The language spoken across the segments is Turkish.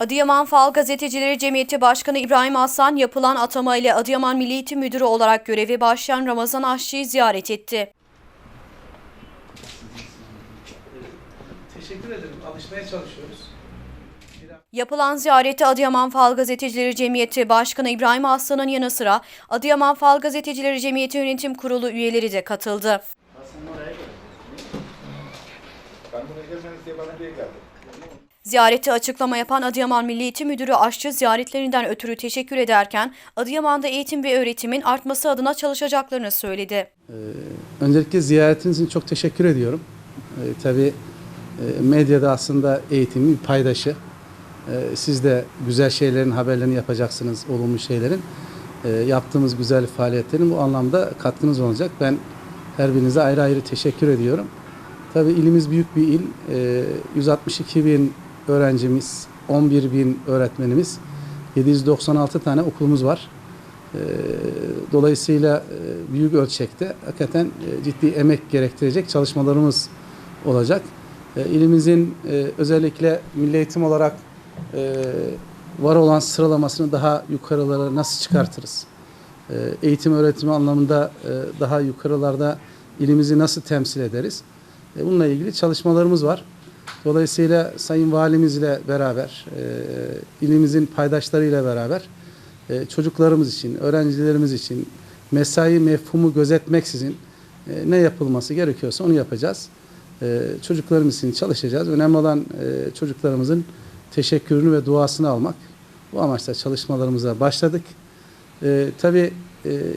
Adıyaman Fal Gazetecileri Cemiyeti Başkanı İbrahim Aslan yapılan atama ile Adıyaman Milli Eğitim Müdürü olarak görevi başlayan Ramazan Aşçı'yı ziyaret etti. Teşekkür ederim. Alışmaya çalışıyoruz. Yapılan ziyarette Adıyaman Fal Gazetecileri Cemiyeti Başkanı İbrahim Aslan'ın yanı sıra Adıyaman Fal Gazetecileri Cemiyeti Yönetim Kurulu üyeleri de katıldı. Ben buraya gelmeniz diye bana diye geldim. Ziyarette açıklama yapan Adıyaman Milli Eğitim Müdürü Aşçı ziyaretlerinden ötürü teşekkür ederken Adıyaman'da eğitim ve öğretimin artması adına çalışacaklarını söyledi. Öncelikle ziyaretiniz için çok teşekkür ediyorum. Ee, tabii e, medyada aslında eğitimin bir paydaşı. Ee, siz de güzel şeylerin haberlerini yapacaksınız, olumlu şeylerin. Ee, yaptığımız güzel faaliyetlerin bu anlamda katkınız olacak. Ben her birinize ayrı ayrı teşekkür ediyorum. Tabii ilimiz büyük bir il. Ee, 162 bin öğrencimiz, 11 bin öğretmenimiz, 796 tane okulumuz var. Ee, Dolayısıyla e, büyük ölçekte hakikaten e, ciddi emek gerektirecek çalışmalarımız olacak. E, İlimizin özellikle milli eğitim olarak var olan sıralamasını daha yukarılara nasıl çıkartırız? Eğitim öğretimi anlamında daha yukarılarda ilimizi nasıl temsil ederiz? Bununla ilgili çalışmalarımız var. Dolayısıyla Sayın Valimizle beraber, e, ilimizin paydaşlarıyla beraber e, çocuklarımız için, öğrencilerimiz için mesai mefhumu gözetmeksizin e, ne yapılması gerekiyorsa onu yapacağız. E, Çocuklarımız için çalışacağız. Önemli olan e, çocuklarımızın teşekkürünü ve duasını almak. Bu amaçla çalışmalarımıza başladık. E, tabii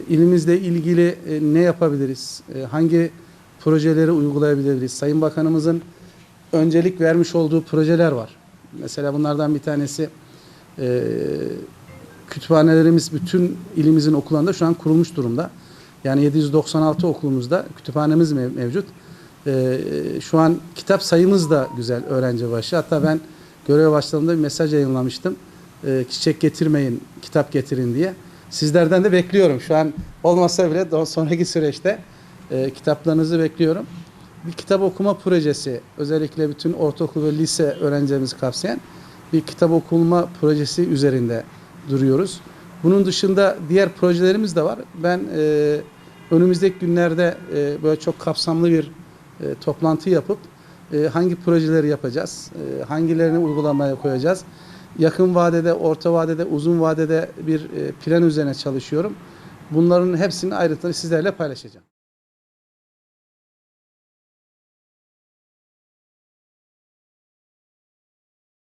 ilimizle ilgili ne yapabiliriz? Hangi projeleri uygulayabiliriz? Sayın Bakanımızın öncelik vermiş olduğu projeler var. Mesela bunlardan bir tanesi e, kütüphanelerimiz bütün ilimizin okullarında şu an kurulmuş durumda. Yani 796 okulumuzda kütüphanemiz mev- mevcut. Ee, şu an kitap sayımız da güzel öğrenci başı. Hatta ben görev başladığımda bir mesaj yayınlamıştım. Ee, çiçek getirmeyin, kitap getirin diye. Sizlerden de bekliyorum. Şu an olmasa bile sonraki süreçte e, kitaplarınızı bekliyorum. Bir kitap okuma projesi özellikle bütün ortaokul ve lise öğrencilerimizi kapsayan bir kitap okuma projesi üzerinde duruyoruz. Bunun dışında diğer projelerimiz de var. Ben e, önümüzdeki günlerde e, böyle çok kapsamlı bir e, toplantı yapıp e, hangi projeleri yapacağız, e, hangilerini uygulamaya koyacağız. Yakın vadede, orta vadede, uzun vadede bir e, plan üzerine çalışıyorum. Bunların hepsinin ayrıntıları sizlerle paylaşacağım.